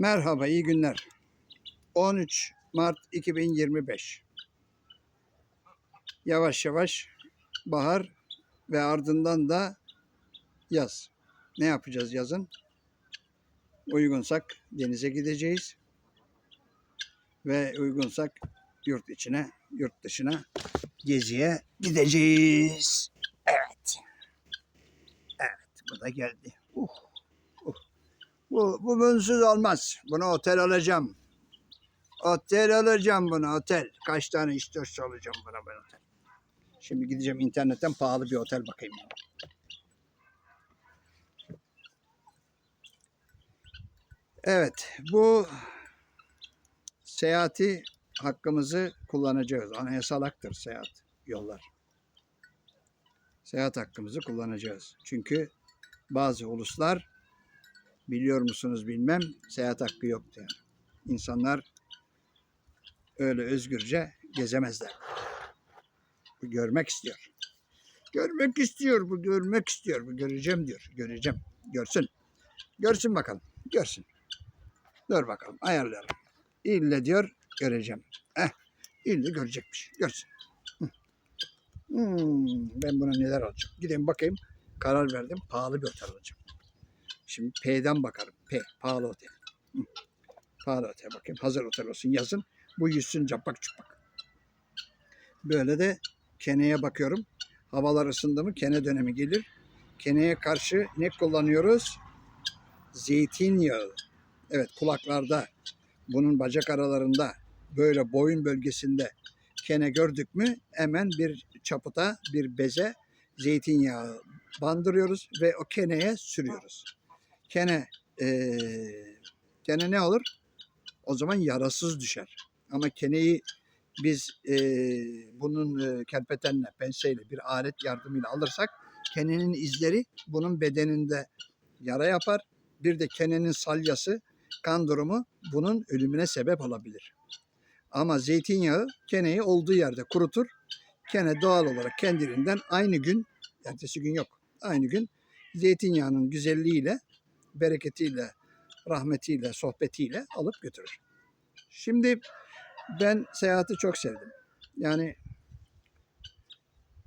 Merhaba, iyi günler. 13 Mart 2025. Yavaş yavaş bahar ve ardından da yaz. Ne yapacağız yazın? Uygunsak denize gideceğiz. Ve uygunsak yurt içine, yurt dışına geziye gideceğiz. Evet. Evet, bu da geldi. Uh. Bu, bu bunsuz olmaz. Bunu otel alacağım. Otel alacağım bunu otel. Kaç tane istiyorsa alacağım buna ben otel. Şimdi gideceğim internetten pahalı bir otel bakayım. Evet bu seyahati hakkımızı kullanacağız. Anayasal haktır seyahat yollar. Seyahat hakkımızı kullanacağız. Çünkü bazı uluslar biliyor musunuz bilmem seyahat hakkı yoktu yani. İnsanlar öyle özgürce gezemezler. Bu görmek istiyor. Görmek istiyor bu görmek istiyor bu göreceğim diyor. Göreceğim. Görsün. Görsün bakalım. Görsün. Dur bakalım ayarlayalım. İlle diyor göreceğim. Eh, ille görecekmiş. Görsün. Hmm, ben buna neler alacağım? Gideyim bakayım. Karar verdim. Pahalı bir otel alacağım. Şimdi P'den bakarım. P. Pahalı otel. Pahalı otel bakayım. Hazır otel olsun yazın. Bu yüzsün capak çupak. Böyle de keneye bakıyorum. Havalar ısındı mı kene dönemi gelir. Keneye karşı ne kullanıyoruz? Zeytinyağı. Evet kulaklarda, bunun bacak aralarında, böyle boyun bölgesinde kene gördük mü hemen bir çaputa, bir beze zeytinyağı bandırıyoruz ve o keneye sürüyoruz. Kene, eee, kene ne olur? O zaman yarasız düşer. Ama keneyi biz eee, bunun eee, kerpetenle, penseyle bir alet yardımıyla alırsak kenenin izleri bunun bedeninde yara yapar. Bir de kenenin salyası, kan durumu bunun ölümüne sebep olabilir. Ama zeytinyağı keneyi olduğu yerde kurutur. Kene doğal olarak kendiliğinden aynı gün, ertesi gün yok, aynı gün zeytinyağının güzelliğiyle, bereketiyle, rahmetiyle, sohbetiyle alıp götürür. Şimdi ben seyahati çok sevdim. Yani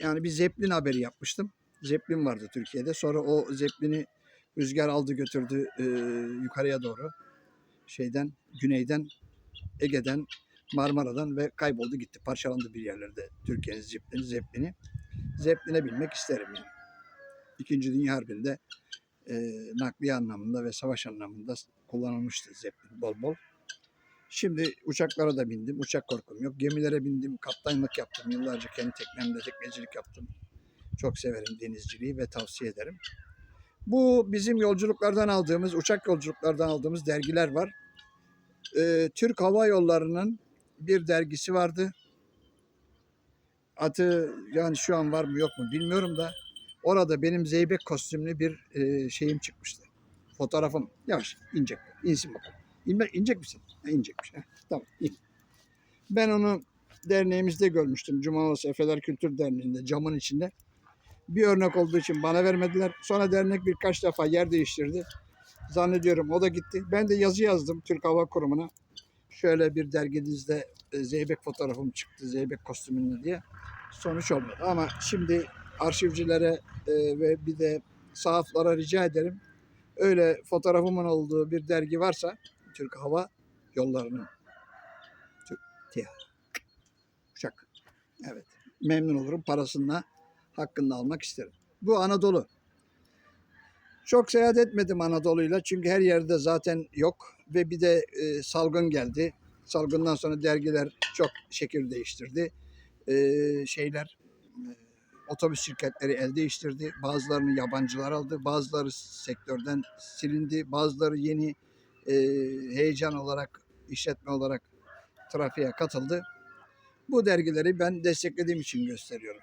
yani bir Zeppelin haberi yapmıştım. Zeppelin vardı Türkiye'de. Sonra o Zeppelin'i rüzgar aldı götürdü e, yukarıya doğru. Şeyden, güneyden, Ege'den, Marmara'dan ve kayboldu gitti. Parçalandı bir yerlerde Türkiye'nin Zeppelin'i. Zeppelin'i. Zeppelin'e binmek isterim yani. İkinci Dünya Harbi'nde e, nakliye anlamında ve savaş anlamında kullanılmıştı Zeppelin bol bol. Şimdi uçaklara da bindim. Uçak korkum yok. Gemilere bindim. Kaptanlık yaptım. Yıllarca kendi teknemde teknecilik yaptım. Çok severim denizciliği ve tavsiye ederim. Bu bizim yolculuklardan aldığımız, uçak yolculuklardan aldığımız dergiler var. Ee, Türk Hava Yolları'nın bir dergisi vardı. Adı yani şu an var mı yok mu bilmiyorum da orada benim zeybek kostümlü bir e, şeyim çıkmıştı. Fotoğrafım. Yavaş inecek. İnsin bakalım. İnme, inecek misin? Ha, inecekmiş. Ha, tamam in. Ben onu derneğimizde görmüştüm. Cumalısı Efeler Kültür Derneği'nde camın içinde. Bir örnek olduğu için bana vermediler. Sonra dernek birkaç defa yer değiştirdi. Zannediyorum o da gitti. Ben de yazı yazdım Türk Hava Kurumu'na. Şöyle bir derginizde e, Zeybek fotoğrafım çıktı. Zeybek kostümünde diye. Sonuç olmadı. Ama şimdi arşivcilere e, ve bir de sahaflara rica ederim. Öyle fotoğrafımın olduğu bir dergi varsa Türk Hava Yolları'nın Türk TİHA. Uçak. Evet. Memnun olurum. Parasını hakkını almak isterim. Bu Anadolu. Çok seyahat etmedim Anadolu'yla çünkü her yerde zaten yok ve bir de e, salgın geldi. Salgından sonra dergiler çok şekil değiştirdi. E, şeyler otobüs şirketleri el değiştirdi. Bazılarını yabancılar aldı. Bazıları sektörden silindi. Bazıları yeni e, heyecan olarak, işletme olarak trafiğe katıldı. Bu dergileri ben desteklediğim için gösteriyorum.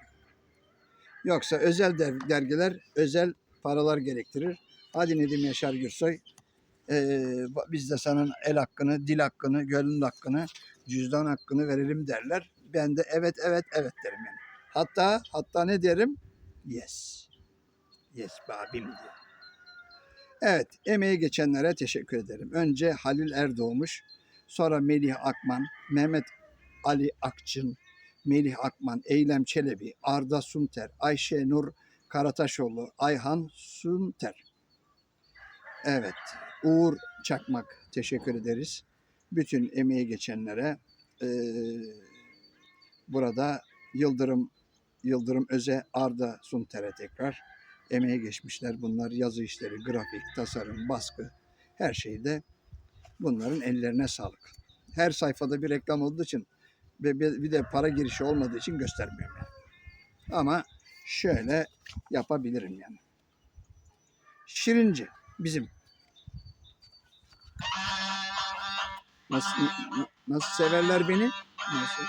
Yoksa özel der- dergiler özel paralar gerektirir. Hadi Nedim Yaşar Gürsoy, e, biz de sana el hakkını, dil hakkını, gönül hakkını, cüzdan hakkını verelim derler. Ben de evet evet evet derim yani. Hatta hatta ne derim? Yes. Yes babim diye. Evet, emeği geçenlere teşekkür ederim. Önce Halil Erdoğmuş, sonra Melih Akman, Mehmet Ali Akçın, Melih Akman, Eylem Çelebi, Arda Sunter, Ayşe Nur Karataşoğlu, Ayhan Sunter. Evet, Uğur Çakmak teşekkür ederiz. Bütün emeği geçenlere eee, burada Yıldırım Yıldırım Öze, Arda Sunter'e tekrar emeğe geçmişler. Bunlar yazı işleri, grafik, tasarım, baskı her şeyde bunların ellerine sağlık. Her sayfada bir reklam olduğu için ve bir de para girişi olmadığı için göstermiyorum yani. Ama şöyle yapabilirim yani. Şirinci bizim. Nasıl, nasıl severler beni? Nasıl?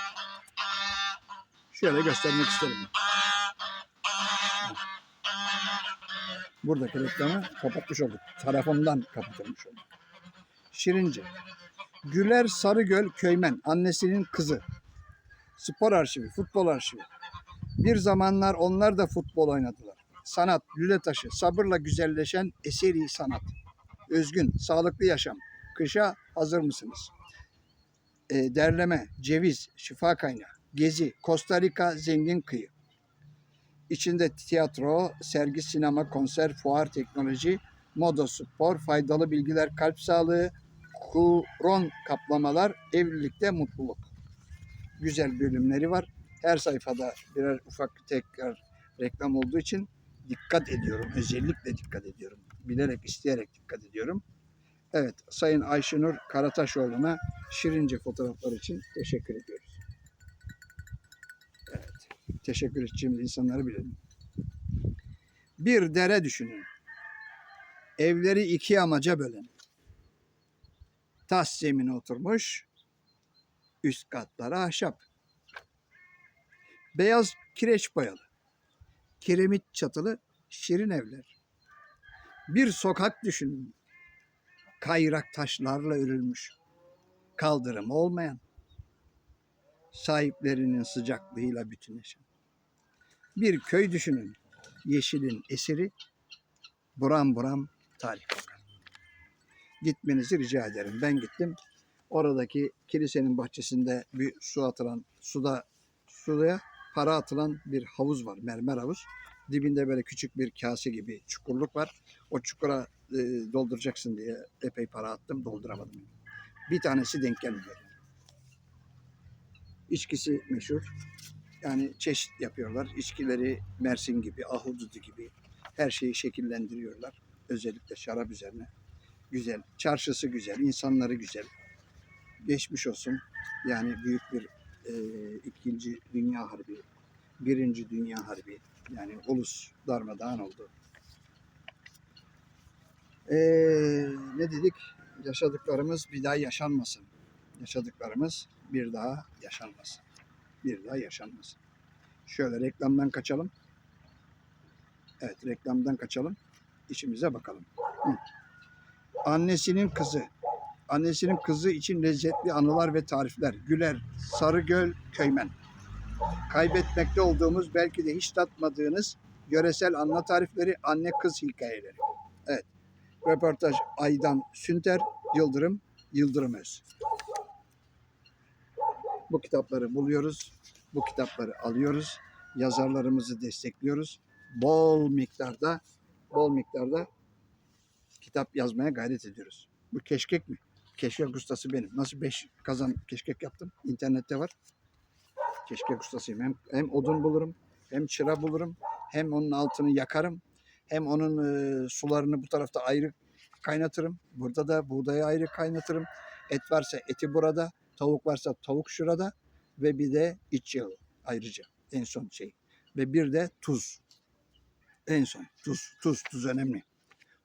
Şöyle göstermek isterim. Buradaki reklamı kapatmış olduk. Tarafımdan kapatılmış olduk. Şirince. Güler Sarıgöl Köymen. Annesinin kızı. Spor arşivi, futbol arşivi. Bir zamanlar onlar da futbol oynadılar. Sanat, lüle taşı, sabırla güzelleşen eseri sanat. Özgün, sağlıklı yaşam. Kışa hazır mısınız? E, derleme, ceviz, şifa kaynağı. Gezi, Costa Rica zengin kıyı. İçinde tiyatro, sergi, sinema, konser, fuar, teknoloji, moda, spor, faydalı bilgiler, kalp sağlığı, kuron kaplamalar, evlilikte mutluluk. Güzel bölümleri var. Her sayfada birer ufak tekrar reklam olduğu için dikkat ediyorum. Özellikle dikkat ediyorum. Bilerek, isteyerek dikkat ediyorum. Evet, Sayın Ayşenur Karataşoğlu'na şirince fotoğraflar için teşekkür ediyoruz. Teşekkür edeceğimiz insanları bilelim. Bir dere düşünün. Evleri iki amaca bölen. Tas zemine oturmuş, üst katları ahşap. Beyaz kireç boyalı, kiremit çatılı şirin evler. Bir sokak düşünün. Kayrak taşlarla örülmüş. Kaldırım olmayan. Sahiplerinin sıcaklığıyla bütünleşen. Bir köy düşünün. Yeşilin esiri. Buram buram tarih kokar. Gitmenizi rica ederim. Ben gittim. Oradaki kilisenin bahçesinde bir su atılan, suda suya para atılan bir havuz var. Mermer havuz. Dibinde böyle küçük bir kase gibi çukurluk var. O çukura e, dolduracaksın diye epey para attım. Dolduramadım. Bir tanesi denk gelmedi. İçkisi meşhur. Yani çeşit yapıyorlar. İçkileri Mersin gibi, Ahududu gibi her şeyi şekillendiriyorlar. Özellikle şarap üzerine. Güzel. Çarşısı güzel. insanları güzel. Geçmiş olsun. Yani büyük bir e, ikinci Dünya Harbi, birinci Dünya Harbi. Yani ulus darmadağın oldu. Ee, ne dedik? Yaşadıklarımız bir daha yaşanmasın. Yaşadıklarımız bir daha yaşanmasın. Bir daha yaşanmasın. Şöyle reklamdan kaçalım. Evet reklamdan kaçalım. İşimize bakalım. Hı. Annesinin kızı. Annesinin kızı için lezzetli anılar ve tarifler. Güler, Sarıgöl, Köymen. Kaybetmekte olduğumuz belki de hiç tatmadığınız yöresel anla tarifleri, anne kız hikayeleri. Evet. Röportaj Aydan Sünter, Yıldırım, Yıldırım Öz. Bu kitapları buluyoruz. Bu kitapları alıyoruz. Yazarlarımızı destekliyoruz. Bol miktarda bol miktarda kitap yazmaya gayret ediyoruz. Bu keşkek mi? Keşkek ustası benim. Nasıl beş kazan keşkek yaptım? İnternette var. Keşkek ustasıyım. Hem, hem odun bulurum, hem çıra bulurum, hem onun altını yakarım, hem onun e, sularını bu tarafta ayrı kaynatırım. Burada da buğdayı ayrı kaynatırım. Et varsa eti burada, tavuk varsa tavuk şurada ve bir de iç yağı ayrıca en son şey. Ve bir de tuz. En son tuz, tuz, tuz önemli.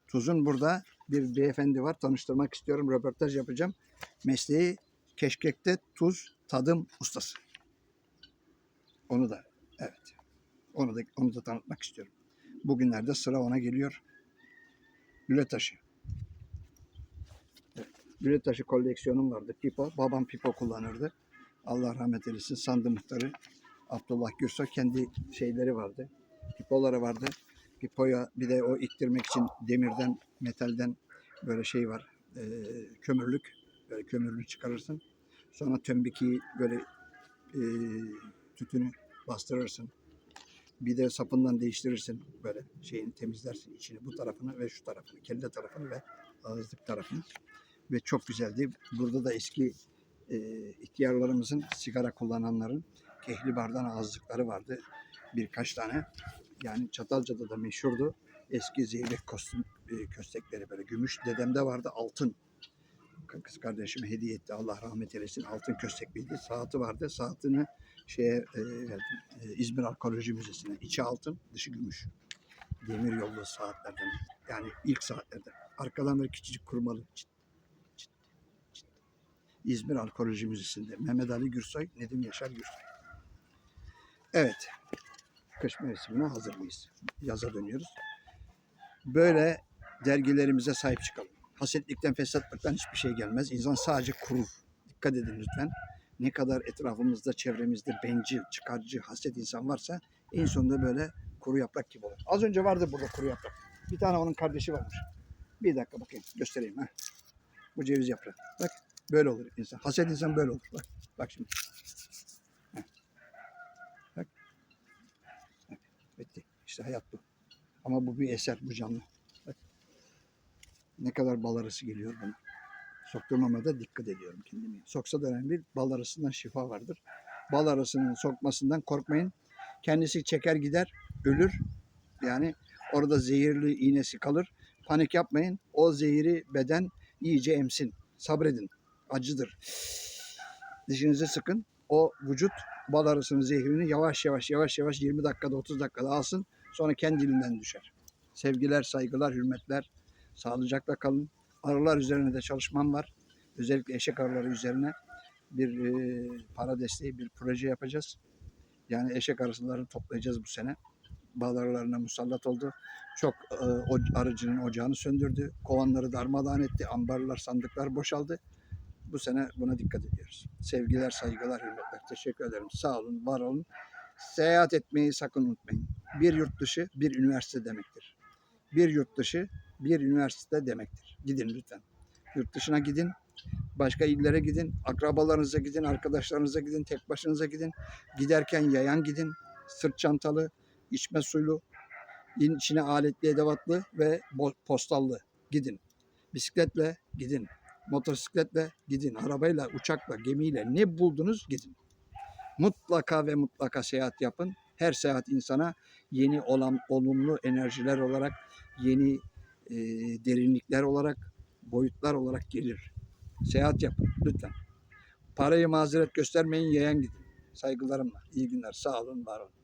Tuzun burada bir beyefendi var. Tanıştırmak istiyorum. Röportaj yapacağım. Mesleği keşkekte tuz tadım ustası. Onu da evet. Onu da onu da tanıtmak istiyorum. Bugünlerde sıra ona geliyor. Lüle taşı. Lüle taşı koleksiyonum vardı. Pipo. Babam pipo kullanırdı. Allah rahmet eylesin. Sandı muhtarı. Abdullah Gürsoy kendi şeyleri vardı. Pipoları vardı. Bir poya bir de o ittirmek için demirden, metalden böyle şey var. e, kömürlük. Böyle kömürlüğü çıkarırsın. Sonra tömbiki böyle e, tütünü bastırırsın. Bir de sapından değiştirirsin böyle şeyini temizlersin içini bu tarafını ve şu tarafını, kelle tarafını ve ağızlık tarafını. Ve çok güzeldi. Burada da eski e, ihtiyarlarımızın sigara kullananların kehlibardan ağızlıkları vardı. Birkaç tane. Yani Çatalca'da da meşhurdu. Eski zeybek kostüm e, köstekleri böyle gümüş. Dedemde vardı altın. Kız kardeşime hediye etti. Allah rahmet eylesin. Altın köstekliydi. Saati vardı. Saatini şeye e. E, İzmir Arkeoloji Müzesi'ne. İçi altın, dışı gümüş. Demir yollu saatlerden. Yani ilk saatlerden. Arkadan böyle küçücük kurmalı. İzmir Arkeoloji Müzesi'nde. Mehmet Ali Gürsoy, Nedim Yaşar Gürsoy. Evet. Kış mevsimine hazır mıyız? Yaza dönüyoruz. Böyle dergilerimize sahip çıkalım. Hasetlikten, fesatlıktan hiçbir şey gelmez. İnsan sadece kurur. Dikkat edin lütfen. Ne kadar etrafımızda, çevremizde bencil, çıkarcı, haset insan varsa en sonunda böyle kuru yaprak gibi olur. Az önce vardı burada kuru yaprak. Bir tane onun kardeşi varmış. Bir dakika bakayım göstereyim. ha. Bu ceviz yaprağı. Bak böyle olur insan. Haset insan böyle olur. Bak, bak şimdi. Bak. Bitti. İşte hayat bu. Ama bu bir eser, bu canlı. Bak. Ne kadar bal arısı geliyor bana. Sokturmama da dikkat ediyorum kendimi. Soksa da önemli. Bal arısından şifa vardır. Bal arısının sokmasından korkmayın. Kendisi çeker gider, ölür. Yani orada zehirli iğnesi kalır. Panik yapmayın. O zehiri beden iyice emsin. Sabredin. Acıdır. Dişinizi sıkın. O vücut bal arısının zehrini yavaş yavaş yavaş yavaş 20 dakikada 30 dakikada alsın. Sonra kendiliğinden düşer. Sevgiler, saygılar, hürmetler. Sağlıcakla kalın. Arılar üzerine de çalışmam var. Özellikle eşek arıları üzerine bir e, para desteği, bir proje yapacağız. Yani eşek arılarını toplayacağız bu sene. Bal arılarına musallat oldu. Çok e, o, arıcının ocağını söndürdü. Kovanları darmadağın etti. Ambarlar, sandıklar boşaldı. Bu sene buna dikkat ediyoruz. Sevgiler, saygılar, hürmetler. Teşekkür ederim. Sağ olun, var olun. Seyahat etmeyi sakın unutmayın. Bir yurt dışı, bir üniversite demektir. Bir yurt dışı, bir üniversite demektir. Gidin lütfen. Yurt dışına gidin. Başka illere gidin. Akrabalarınıza gidin, arkadaşlarınıza gidin, tek başınıza gidin. Giderken yayan gidin. Sırt çantalı, içme suylu, içine aletli, edevatlı ve postallı gidin. Bisikletle gidin. Motosikletle gidin. Arabayla, uçakla, gemiyle ne buldunuz gidin. Mutlaka ve mutlaka seyahat yapın. Her seyahat insana yeni olan olumlu enerjiler olarak, yeni e, derinlikler olarak, boyutlar olarak gelir. Seyahat yapın lütfen. Parayı mazeret göstermeyin, yayan gidin. Saygılarımla. İyi günler. Sağ olun, var olun.